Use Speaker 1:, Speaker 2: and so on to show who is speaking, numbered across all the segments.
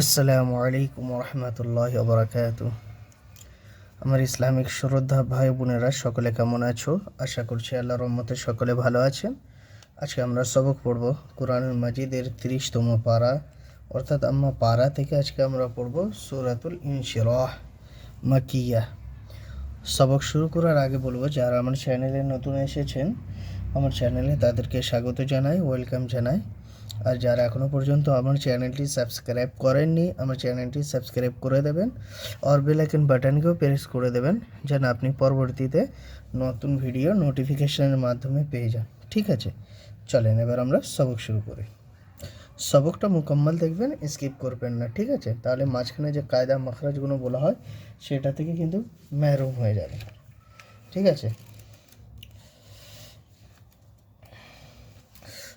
Speaker 1: আসসালামু আলাইকুম রহমতুল্লাহ বরাকাত আমার ইসলামিক শ্রদ্ধা ভাই বোনেরা, সকলে কেমন আছো? আশা করছি আল্লাহ রহমতে সকলে ভালো আছেন। আজকে আমরা সবক পড়ব কোরআনুল মাজিদের তিরিশতম পারা। অর্থাৎ আম্মা পারা থেকে আজকে আমরা পড়ব সুরাতুল ইনশিরাহ মাকিয়া। সবক শুরু করার আগে বলব, যারা আমার চ্যানেলে নতুন এসেছেন, আমার চ্যানেলে তাদেরকে স্বাগত জানাই, ওয়েলকাম জানাই। আর যারা এখনও পর্যন্ত আমার চ্যানেলটি সাবস্ক্রাইব করেননি, আমার চ্যানেলটি সাবস্ক্রাইব করে দেবেন আর বেলাইকন বাটনকেও প্রেস করে দেবেন যেন আপনি পরবর্তীতে নতুন ভিডিও নোটিফিকেশনের মাধ্যমে পেয়ে যান। ঠিক আছে? চলেন এবার আমরা সবক শুরু করি। সবকটা মুকম্মল দেখবেন স্কিপ করবেন না, ঠিক আছে? তাহলে মাঝখানে যে কায়দা মখরাজগুলো বলা হয়, সেটা থেকে কিন্তু মেহরুম হয়ে যাবে। ঠিক আছে?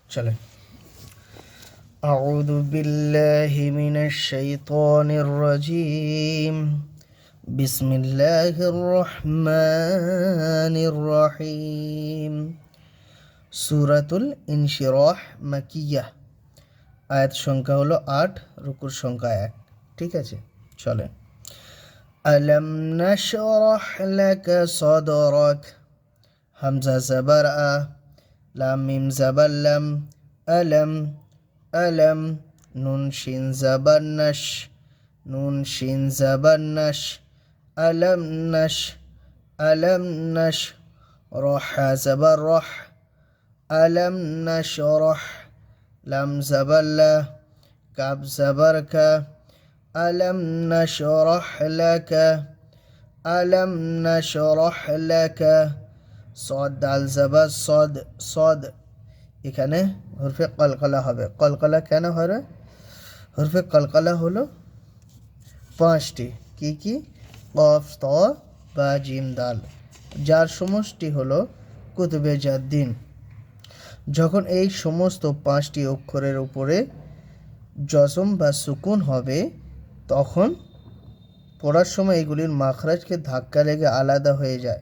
Speaker 1: চলেন। أعوذ بالله من الشيطان الرجيم بسم الله الرحمن الرحيم سورة الانشراح মাকিয়া আয়াত সংখ্যা হলো আট রুকুর সংখ্যা এক ঠিক আছে চলেন ألم نشرح لك صدرك همزة زبر أ لام ميم زبر لم ألم ألم نون شين زبر نش نون شين زبر ألم نش ألم نش. رح زبر رح. ألم نشرح لم زبر له كاب زبر ك. ألم نشرح لك. ألم نشرح لك. صاد دال زبر صاد صاد. এখানে হরফে কলকলা হবে। কলকলা কেন হবে? হরফে কলকলা হলো পাঁচটি। কি কি? কফ, ত বা জিম, দাল। যার সমষ্টি হলো কুতুবে জাদ্দিন। যখন এই সমস্ত পাঁচটি অক্ষরের উপরে জসম বা সুকুন হবে, তখন পড়ার সময় এগুলির মাখরাজকে ধাক্কা লেগে আলাদা হয়ে যায়।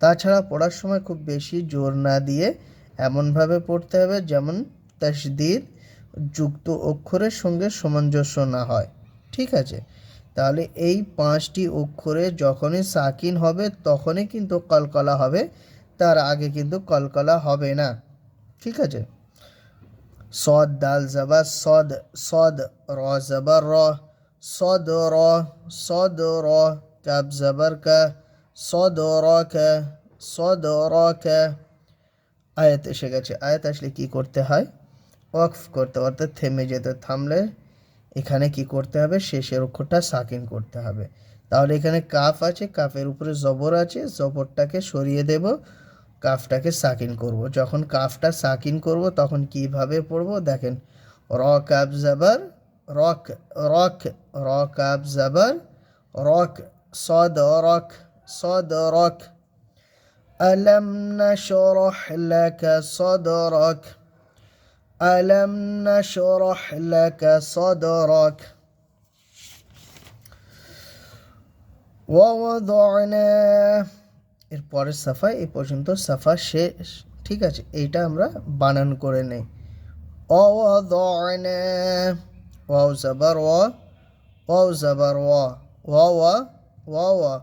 Speaker 1: তাছাড়া পড়ার সময় খুব বেশি জোর না দিয়ে এমনভাবে পড়তে হবে যেমন তাসদিদ যুক্ত অক্ষরের সঙ্গে সামঞ্জস্য না হয়। ঠিক আছে? তাহলে এই পাঁচটি অক্ষরে যখনই সাকিন হবে, তখনই কিন্তু কলকলা হবে। তার আগে কিন্তু কলকলা হবে না। ঠিক আছে? সদ, দাল, জবা, সদ সদ, র জবর র, সদ র সদ, র, কাব, জবর, কা, সদ, র, কা, সদ, র, কা আয়াত এসে গেছে। আয়াত আসলে কি করতে হয়? ওয়াকফ করতে, অর্থাৎ থেমে যেতে, থামলে এখানে কি করতে হবে? শেষের অক্ষরটা সাকিন করতে হবে। তাহলে এখানে কাফ আছে, কাফের উপরে জবর আছে, জবরটাকে সরিয়ে দেব, কাফটাকে সাকিন করব। যখন কাফটা সাকিন করব, তখন কীভাবে পড়ব? দেখেন র কাব জাবার, রক রক র কাব জাবার, রক, সদ রক সদ রক ألم نشرح لك صدرك ألم نشرح لك صدرك ووضعنا এর পরের সাফা এই পর্যন্ত সাফা শেষ ঠিক আছে এইটা আমরা বানান করে নেই ووضعنا واو زبر و واو زبر و واو واو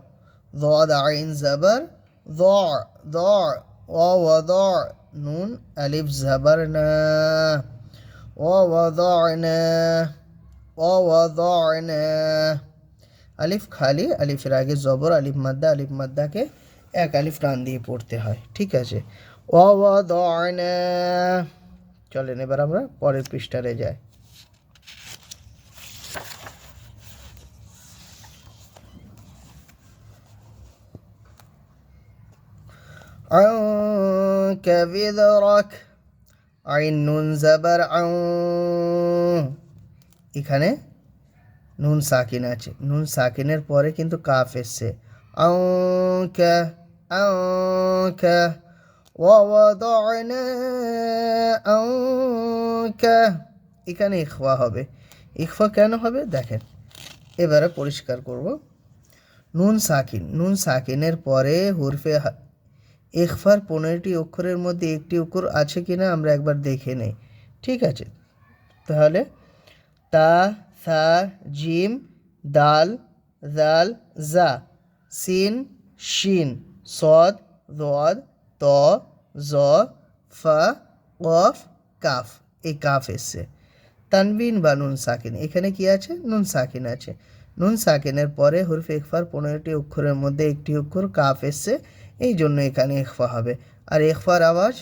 Speaker 1: ضاد عين زبر ضع ضع ووضع نون ألف زبرنا ووضعنا ووضعنا আলিফ খালি আলিফের আগে জবর আলিফ মাদ্দা আলিফ মাদ্দাকে এক আলিফ টান দিয়ে পড়তে হয় ঠিক আছে ওয়াদানা চলেন এবার আমরা পরের পৃষ্ঠারে যাই عنك بذرك আইন নুন জাবার আউ এখানে নুন সাকিন আছে নুন সাকিনের পরে কিন্তু কাফ এসছে আউকা আউকা ওয়াদানা আউকা এখানে ইখওয়া হবে ইখফা কেন হবে দেখেন এবারে পরিষ্কার করব নুন সাকিন নুন সাকিনের পরে হুরফে ইখফার পনেরোটি অক্ষরের মধ্যে একটি অক্ষর আছে কি না আমরা একবার দেখে নেই। ঠিক আছে? তাহলে তা, সা, জিম, দাল, জাল, জা, সিন, শিন, সদ, দদ, ত, জ, ফা, কফ, কাফ। এই কাফ এসছে। তানবিন বা নুন সাকিন। এখানে কি আছে? নুন সাকিন আছে। নুন সাকিনের পরে হুরফ একফার পনেরোটি অক্ষরের মধ্যে একটি অক্ষর কাফ এসছে। এই জন্য এখানে এখফা হবে। আর এখফার আওয়াজ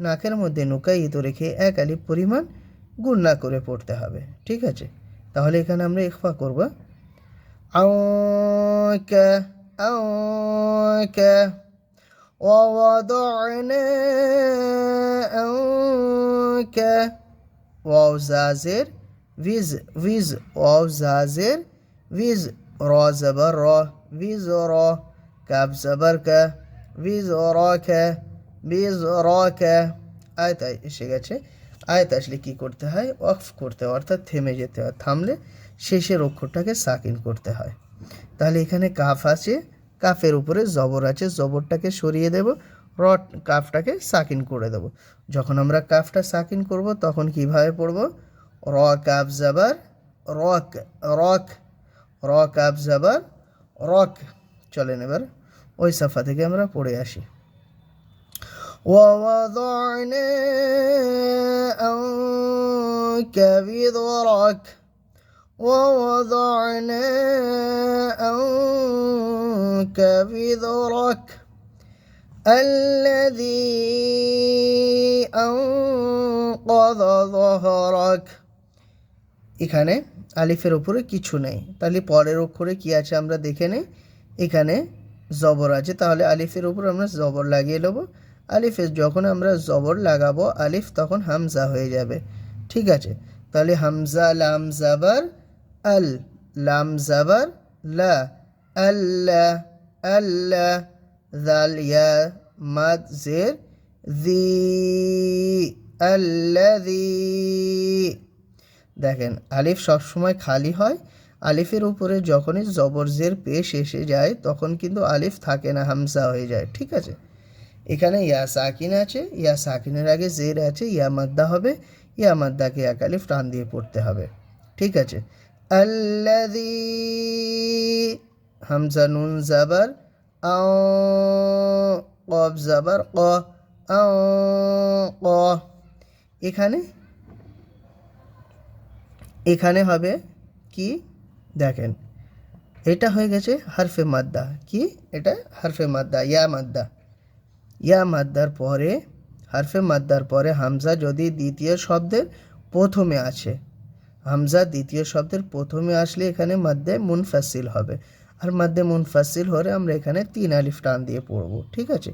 Speaker 1: নাকের মধ্যে নুকায়িত রেখে এক আলিপ পরিমাণ গুন্না করে পড়তে হবে। ঠিক আছে? তাহলে এখানে আমরা এখফা করব। ওয়াউজাজের ভিজ ভিজ ওয়াউজাজের ভিজ, র, জবর, র, ভিজ, র, কাব, জবর, কা বিজরকে বিজরকে আয়ত এসে গেছে। আয়ত আসলে কী করতে হয়? অফ করতে হয়, অর্থাৎ থেমে যেতে হয়। থামলে শেষের অক্ষরটাকে সাকিন করতে হয়। তাহলে এখানে কাফ আছে, কাফের উপরে জবর আছে। জবরটাকে সরিয়ে দেব রট কাফটাকে সাকিন করে দেব। যখন আমরা কাফটা সাকিন করব, তখন কীভাবে পড়ব? র কাফ জাবার, রক রক র কাফ জাবার, রক। চলেন এবার। ওই সাফা থেকে আমরা পড়ে আসি ووضعنا عنك وزرك ووضعنا عنك وزرك الذي أنقض ظهرك এখানে আলিফের উপরে কিছু নেই তাহলে পরের অক্ষরে কি আছে আমরা দেখে নেই এখানে জবর আছে, তাহলে আলিফের উপর আমরা জবর লাগিয়ে নেব। আলিফে যখন আমরা জবর লাগাবো, আলিফ তখন হামজা হয়ে যাবে। ঠিক আছে? তাহলে হামজা, লাম, জাবার, আল। লাম, জাবার, লা। আল্লাহ আল্লাহ জাল ইয়া, মাদ, জের দি আল্লাদি দেখেন, আলিফ সবসময় খালি হয়। আলিফের উপরে যখনই জবর জের পেশ এসে যায়, তখন কিন্তু আলিফ থাকে না হামসা হয়ে যায়। ঠিক আছে? এখানে ইয়া সাকিন আছে, ইয়া সাকিনের আগে জের আছে, ইয়া মাদ্দা হবে, ইয়া মাদ্দাকে এক আলিফ টান দিয়ে পড়তে হবে। ঠিক আছে? আল্লাদি হামজা নুন জাবার, আও কব জাবার, ক ক। এখানে এখানে হবে কি? দেখেন, এটা হয়ে গেছে হারফে মাদ্দা। কি? এটা হারফে মাদ্দা, ইয়া মাদ্দা। ইয়া মাদ্দার পরে, হারফে মাদ্দার পরে হামজা যদি দ্বিতীয় শব্দের প্রথমে আছে হামজা দ্বিতীয় শব্দের প্রথমে আসলে এখানে মাদ্দে মুনফাসিল হবে। আর মাদ্দে মুনফাসিল হলে আমরা এখানে তিন আলিফ টান দিয়ে পড়ব, ঠিক আছে?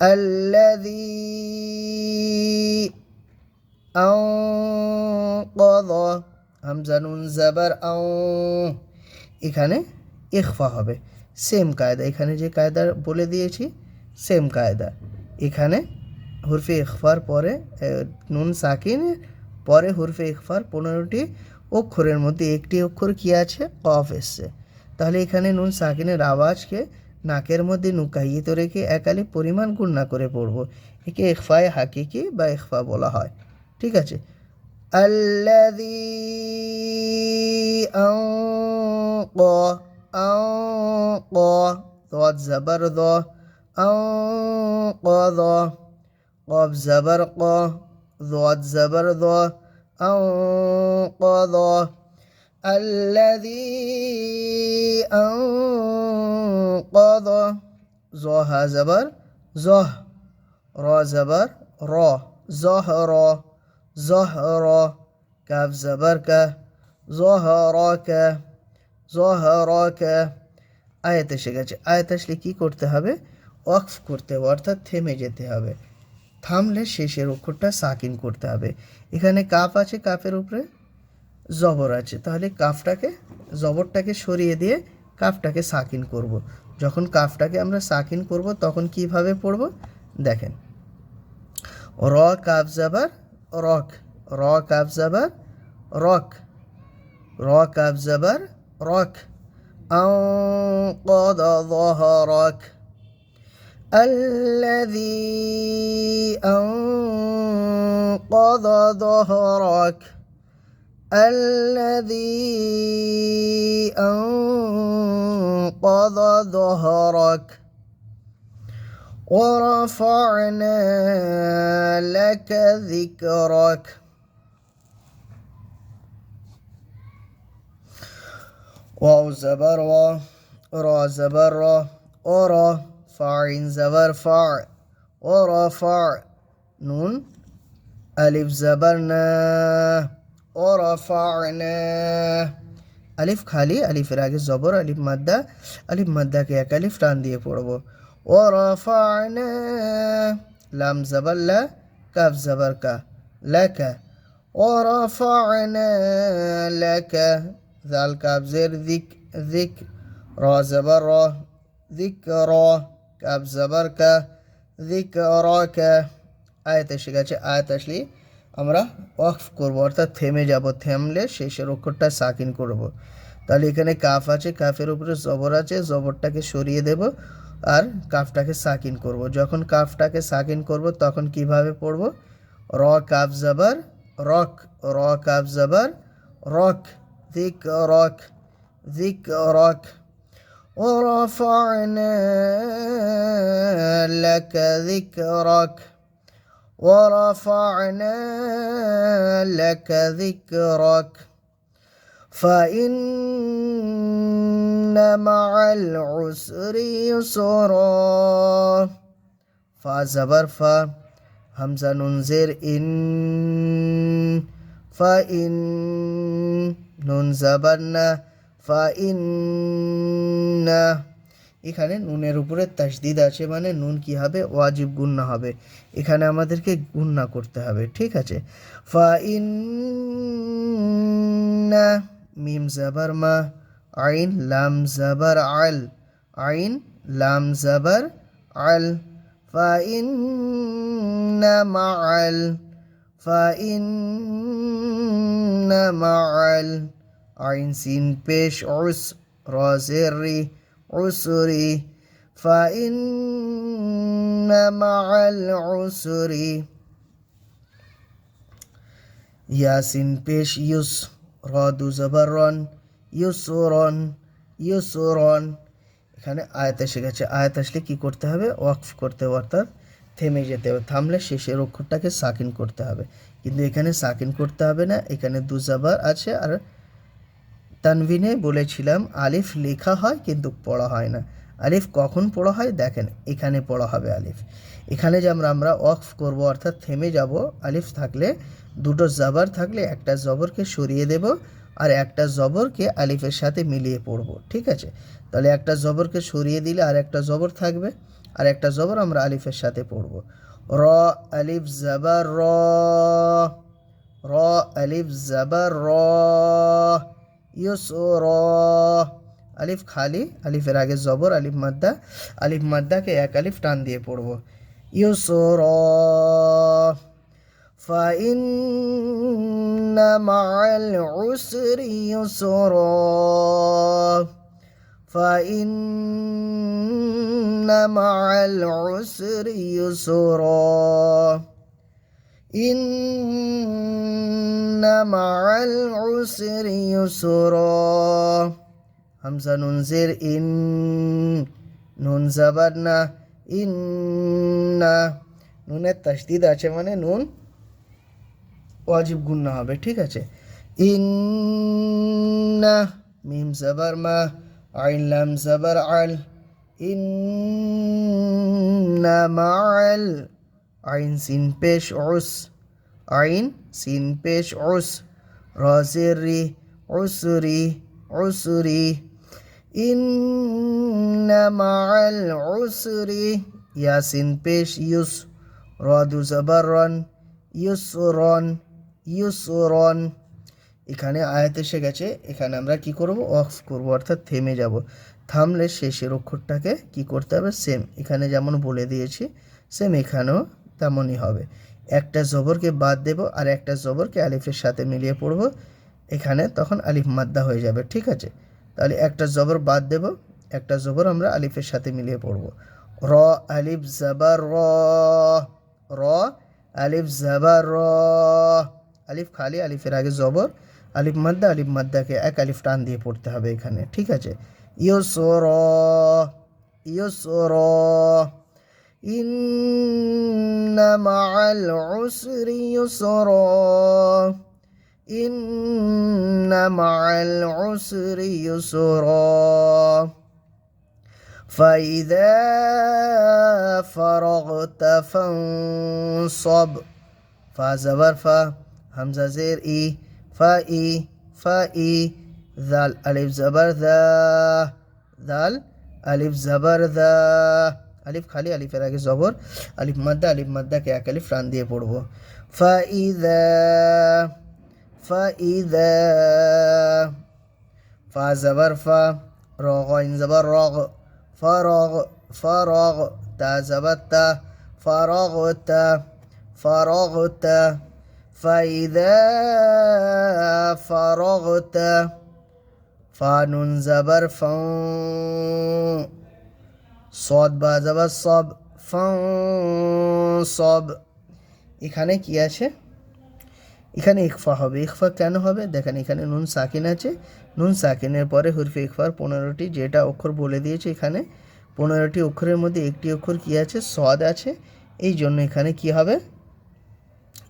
Speaker 1: আল্লাদি আও কদ হামজা নুন জাবার আও। এখানে ইখফা হবে। সেম কায়দা। এখানে যে কায়দা বলে দিয়েছি, সেম কায়দা। এখানে হুরফে ইখফার পরে নুন সাকিন, পরে হুরফে ইখফার পনেরোটি অক্ষরের মধ্যে একটি অক্ষর কী আছে? কফ এসছে। তাহলে এখানে নুন সাকিনের আওয়াজকে নাকের মধ্যে নুকাইয়ে তো রেখে একালি পরিমাণ গুণনা করে পড়ব। একে ইখফায় হাকিকি বা ইখফা বলা হয়। ঠিক আছে? الذي أنقى أنقى ضاد زبر ضا أنقى ضا قاف زبر قا ضاد زبر ضا أنقى ضا الذي أنقض زه زبر زه را زبر را زهرا زهر كاف زبر ك ظهرك ظهرك আয়াত এসে গেছে আয়াত আসলে কী করতে হবে ওয়াকফ করতে হবে অর্থাৎ থেমে যেতে হবে থামলে শেষের অক্ষরটা সাকিন করতে হবে এখানে কাপ আছে কাপের উপরে জবর আছে তাহলে কাফটাকে জবরটাকে সরিয়ে দিয়ে কাফটাকে সাকিন করব। যখন কাফটাকে আমরা সাকিন করব তখন কিভাবে পড়ব দেখেন র কাপ জাবার راك. أب زبر راك. أب زبر راك. أنقض ظهرك. الذي أنقض ظهرك. الذي أنقض ظهرك. ورفعنا لك ذكرك واو زبر و را زبر را ورا فاعين زبر فاع ورفع نون ألف زبرنا ورفعنا আলিফ খালি আলিফের আগে জবর আলিফ মাদ্দা আলিফ মাদ্দাকে এক আলিফ টান দিয়ে পড়বো কাফ জবর কা লাকা ও রফানা লাকা জাল কাফ জের দিক দিক র জবর র দিক র কাফ জবর কা দিক র কা আয়াত এসে গেছে আয়াত আমরা অফ করব, অর্থাৎ থেমে যাব। থেমলে শেষের অক্ষরটা সাকিন করব। তাহলে এখানে কাফ আছে, কাফের উপরে জবর আছে, জবরটাকে সরিয়ে দেব। আর কাফটাকে সাকিন করব যখন কাফটাকে সাকিন করব তখন কিভাবে পড়ব র কাফ জবর রক র কাফ জবর রক দিক রক দিক রক ورفعنا لك ذكرك ورفعنا لك ذكرك فإن مع العسر يسرا فا زبر فا همزة ننزر إن فإن نون زبرنا فإن এখানে নুনের উপরে তাসদিদ আছে মানে নুন কি হবে ওয়াজিব গুন্না হবে এখানে আমাদেরকে গুন্না করতে হবে ঠিক আছে ফা ইন্না ميم زبر ما. عين لام زبر عل. عين لام زبر عل. فإن مع ال فإن مع ال عين سين بيش عس. رازري عسري. فإن مع يا ياسين بيش يسر রদু জবরন, ইউসরন ইউসরন। এখানে আয়াত এসে গেছে। আয়াত আসলে কী করতে হবে? ওয়াকফ করতে হবে, অর্থাৎ থেমে যেতে হবে। থামলে শেষের অক্ষরটাকে সাকিন করতে হবে। কিন্তু এখানে সাকিন করতে হবে না। এখানে দু জাবার আছে। আর তানভিনে বলেছিলাম, আলিফ লেখা হয় কিন্তু পড়া হয় না। আলিফ কখন পড়া হয়? দেখেন, এখানে পড়া হবে আলিফ। এখানে যে আমরা আমরা অফ করব, অর্থাৎ থেমে যাব, আলিফ থাকলে দুটো জাবার থাকলে একটা জবরকে সরিয়ে দেব আর একটা জবরকে আলিফের সাথে মিলিয়ে পড়ব, ঠিক আছে? তাহলে একটা জবরকে সরিয়ে দিলে আর একটা জবর থাকবে, আর একটা জবর আমরা আলিফের সাথে পড়ব। র, আলিফ জাবার র। র, আলিফ জাবার র। ইউসরা আলিফ খালি আলিফের আগে জবর আলিফ মাদ্দা আলিফ মাদ্দাকে এক আলিফ টান দিয়ে পড়ব ইউসরা فإن مع العسر يسرا فإن مع العسر يسرا إن مع العسر يسرا হামসা নুনজের ইন, নুন জাবার না, ইন না। নুনের তাসদিদ আছে মানে নুন ওয়াজিব গুন্না হবে, ঠিক আছে? ইন্না মিম জাবার মা, আইন লাম জাবার আল, ইন মাল আইন সিন পেশ ওস আইন সিন পেশ ওস রজের রি ওসুরি ওসুরি ইন্না মাআল উসরি। ইয়াসিন পেশ, ইউস, রদু জবরন, ইউসরন ইউসরন। এখানে আয়াত এসে গেছে, এখানে আমরা কি করব? অফ করব, অর্থাৎ থেমে যাব। থামলে শেষের অক্ষরটাকে কি করতে হবে? সেম, এখানে যেমন বলে দিয়েছি, সেম এখানেও তেমনই হবে। একটা জবরকে বাদ দেব আর একটা জবরকে আলিফের সাথে মিলিয়ে পড়ব। এখানে তখন আলিফ মাদ্দা হয়ে যাবে, ঠিক আছে? তাহলে একটা জবর বাদ দেব একটা জবর আমরা আলিফের সাথে মিলিয়ে পড়ব র আলিফ জাবার র র আলিফ জাবার র আলিফ খালি আলিফের আগে জবর আলিফ মাদ্দা আলিফ মাদ্দাকে এক আলিফ টান দিয়ে পড়তে হবে এখানে ঠিক আছে ইয়সর ইয়সর إن مع العسر يسرا إن مع العسر يسرا فإذا فرغت فانصب فا زبر فا همزة زير إي فا إي فا إي ذال ألف زبر ذا ذال ألف زبر ذا আলিফ খালি আলিফের আগে জবর আলিফ মাদ্দা আলিফ মাদ্দাকে এক আলিফ রান দিয়ে পড়বো ফা ইদা ফা ইদা ফা জবর ফা রগ ইন জবর রগ فرغ فرغ تا زبط فرغت فرغت فإذا فرغت فانون زبر فن صاد বা জবর সব ফং সব এখানে কি আছে এখানে ইকফা হবে। ইকফা কেন হবে? দেখেন এখানে নুন সাকিন আছে। নুন সাকিনের পরে হুরফে ইকফার পনেরোটি, যেটা অক্ষর বলে দিয়েছে এখানে। পনেরোটি অক্ষরের মধ্যে একটি অক্ষর কি আছে? সদ আছে। এই জন্য এখানে কি হবে?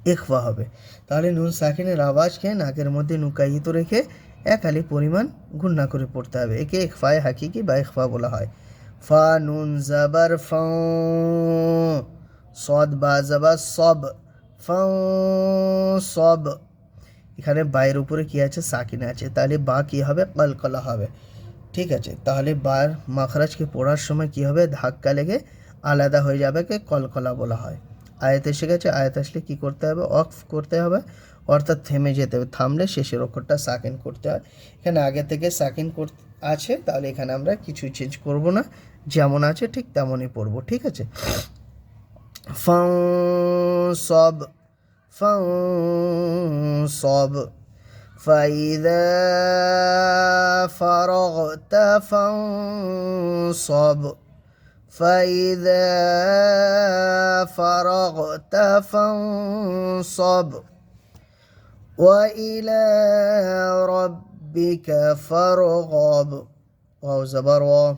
Speaker 1: ইকফা হবে। তাহলে নুন সাকিনের আওয়াজকে নাকের মধ্যে নুকায়িত রেখে এক আলি পরিমাণ গুণনা করে পড়তে হবে। একে ইকফায় হাকিকি বা ইকফা বলা হয়। ফা, নুন, জাবার, ফ, সদ বা জাবা সব। সব এখানে বায়ের উপরে কি আছে? সাকিন আছে। তাহলে বা কি হবে? কলকলা হবে। ঠিক আছে? তাহলে বার মাখরাজকে পড়ার সময় কি হবে? ধাক্কা লেগে আলাদা হয়ে যাবে কে কলকলা বলা হয়। আয়াত এসে গেছে। আয়াত আসলে কী করতে হবে? অফ করতে হবে। অর্থাৎ থেমে যেতে হবে। থামলে শেষের অক্ষরটা সাকিন করতে হয়। এখানে আগে থেকে সাকিন কর আছে। তাহলে এখানে আমরা কিছুই চেঞ্জ করব না। যেমন আছে ঠিক তেমনই পড়ব। ঠিক আছে? فانصب فانصب. فإذا فرغت فانصب. فإذا فرغت فانصب. وإلى ربك فارغب. واو زبر واو.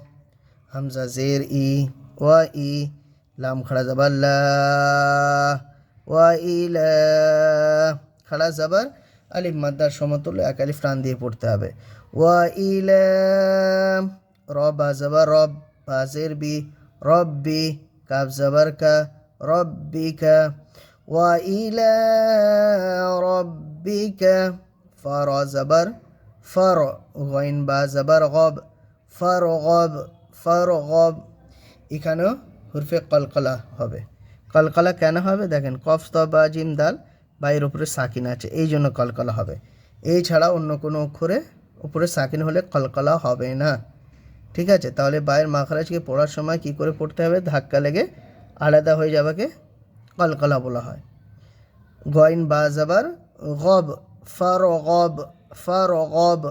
Speaker 1: همزة زير إي وإي লাম খাড়া যাবার লা ওয়া ইলা খাড়া যাবার আলিফ মাদ্দার সমতুল্য এক আলিফ টান দিয়ে পড়তে হবে। ওয়া ইলা রব যাবার রব বাজের বি রব্বি কাব যাবার কা রব্বিকা ফর যাবার ফর গইন বা যাবার গব ফর গব ফর গব এখানেও হুরফে কলকলা হবে। কলকলা কেন হবে? দেখেন, কফ বা জিম, দাল বাইয়ের উপরে সাকিন আছে, এই জন্য কলকলা হবে। এই ছাড়া অন্য কোনো অক্ষরে, উপরে সাকিন হলে কলকলা হবে না। ঠিক আছে? তাহলে বায়ের মাখরাজকে পড়ার সময় কি করে পড়তে হবে? ধাক্কা লেগে আলাদা হয়ে যাবাকে কলকলা বলা হয়। গইন বা যাবার গব, ফার গব ফার, গব,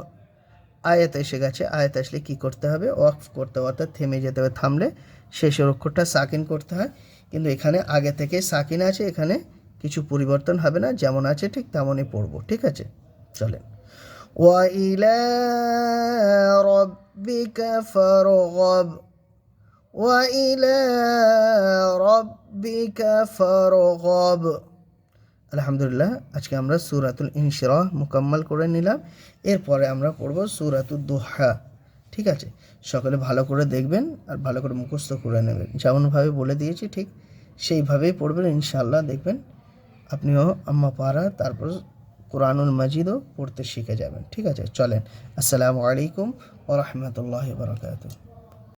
Speaker 1: আয়াত এসে গেছে। আয়াত আসলে কী করতে হবে? অফ করতে অর্থাৎ থেমে যেতে হবে, থামলে শেষের অক্ষরটা সাকিন করতে হয় কিন্তু এখানে আগে থেকে সাকিন আছে এখানে কিছু পরিবর্তন হবে না যেমন আছে ঠিক তেমনই পড়বো ঠিক আছে চলেন وإلى ربك فارغب وإلى ربك فارغب আলহামদুলিল্লাহ আজকে আমরা সুরাতুল ইনশিরাহ মুকাম্মাল করে নিলাম এরপরে আমরা পড়ব সুরাতুল দোহা ঠিক আছে? সকলে ভালো করে দেখবেন আর ভালো করে মুখস্থ করে নেবেন। যেমনভাবে বলে দিয়েছি, ঠিক সেইভাবেই পড়বেন ইনশাল্লাহ দেখবেন আপনিও আম্মা পাড়া, তারপর কোরআনুল মাজিদও পড়তে শিখে যাবেন। ঠিক আছে? চলেন। আসসালামু আলাইকুম ও রহমতুল্লাহ বরকাত